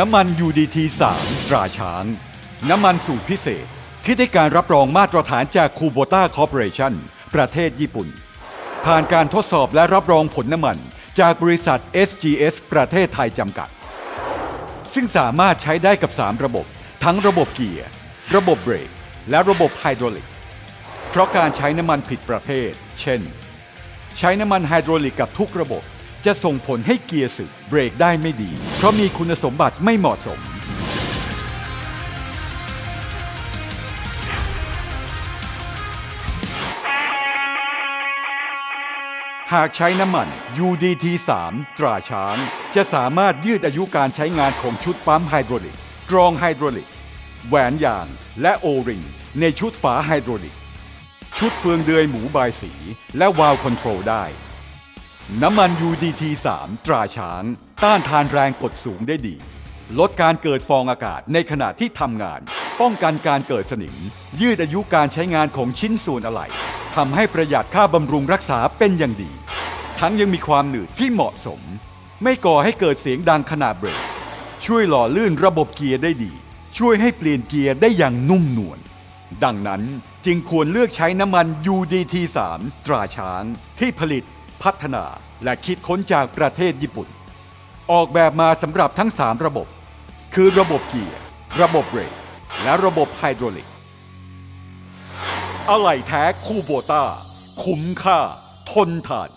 น้ำมัน UDT 3 ตราช้าง น้ำมันสูตรพิเศษ ที่ได้การรับรองมาตรฐานจากคูโบต้าคอร์ปอเรชั่น ประเทศญี่ปุ่น ผ่านการทดสอบและรับรองผลน้ำมัน จากบริษัท SGS ประเทศไทยจำกัด ซึ่งสามารถใช้ได้กับ 3 ระบบ ทั้งระบบเกียร์ ระบบเบรก และระบบไฮดรอลิก เพราะการใช้น้ำมันผิดประเภท เช่น ใช้น้ำมันไฮดรอลิกกับทุกระบบ จะส่งผลให้เกียร์สึกเบรกได้ไม่ดี เพราะมีคุณสมบัติไม่เหมาะสม หากใช้น้ำมัน UDT 3 ตราช้าง จะสามารถยืดอายุการใช้งานของชุดปั๊มไฮดรอลิกกรองไฮดรอลิก แหวนยาง และโอริงในชุดฝาไฮดรอลิก ชุดเฟืองเดือยหมูบายสี และวาล์วคอนโทรลได้ น้ำมัน UDT 3 ตราช้าง ต้านทานแรงกดสูงได้ดี ลดการเกิดฟองอากาศในขณะที่ทำงาน ป้องกันการเกิดสนิม ยืดอายุการใช้งานของชิ้นส่วนอะไหล่ทำให้ประหยัดค่าบำรุงรักษาเป็นอย่างดี ทั้งยังมีความหนืดที่เหมาะสม ไม่ก่อให้เกิดเสียงดังขณะเบรก ช่วยหล่อลื่นระบบเกียร์ได้ดี ช่วยให้เปลี่ยนเกียร์ได้อย่างนุ่มนวลดังนั้นจึงควรเลือกใช้น้ำมัน UDT 3 ตราช้างที่ผลิต พัฒนาและคิดค้นจากประเทศญี่ปุ่น ออกแบบมาสำหรับทั้ง 3 ระบบ คือระบบเกียร์ ระบบเบรก และระบบไฮดรอลิก อะไหล่แท้คูโบต้า คุ้มค่า ทนทาน